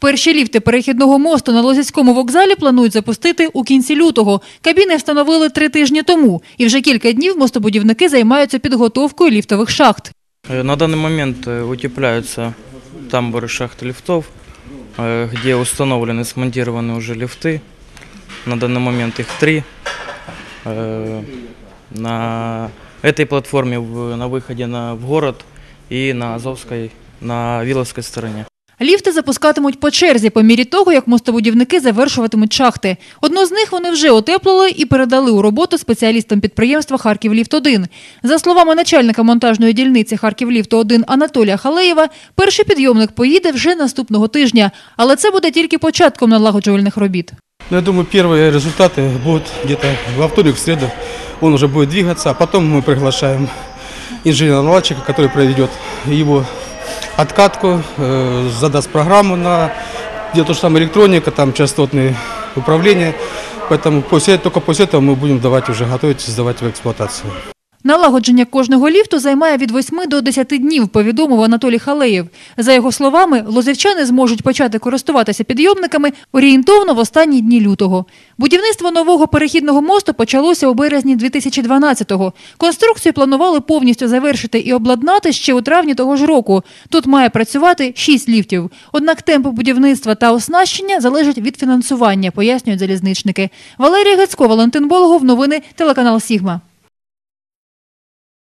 Перші ліфти перехідного мосту на Лозівському вокзалі планують запустити у кінці лютого. Кабіни встановили три тижні тому, і вже кілька днів мостобудівники займаються підготовкою ліфтових шахт. Э, На данный момент э, утепляются тамбуры шахт лифтов, э, где установлены, смонтированы уже лифты. На данный момент их три. Э, На этой платформе в- на выходе на, в город и на Азовской, на Виловской стороне. Ліфти запускатимуть по черзі по мірі того, як мостобудівники завершуватимуть шахти. Одну з них вони вже утеплили і передали у роботу спеціалістам підприємства «Харківліфт-1». За словами начальника монтажної дільниці «Харківліфту-1» Анатолія Халеєва, перший підйомник поїде вже наступного тижня, але це буде тільки початком налагоджувальних робіт. Ну, я думаю, первые результаты будут где-то во вторник, в среду. Он уже будет двигаться, а потом мы приглашаем инженера-наладчика, который проведет его откатку, э, задаст программу на где то же самое электроника, там частотные управления. Поэтому после, только после этого мы будем давать уже готовить, сдавать в эксплуатацию. Налагодження кожного ліфту займає від 8 до 10 днів, повідомив Анатолій Халеєв. За його словами, лозівчани зможуть почати користуватися підйомниками орієнтовно в останні дні лютого. Будівництво нового перехідного мосту почалося у березні 2012-го. Конструкцію планували повністю завершити і обладнати ще у травні того ж року. Тут має працювати 6 ліфтів. Однак темпи будівництва та оснащення залежать від фінансування, пояснюють залізничники. Валерія Гацько, Валентин Болгов, новини телеканал Сігма.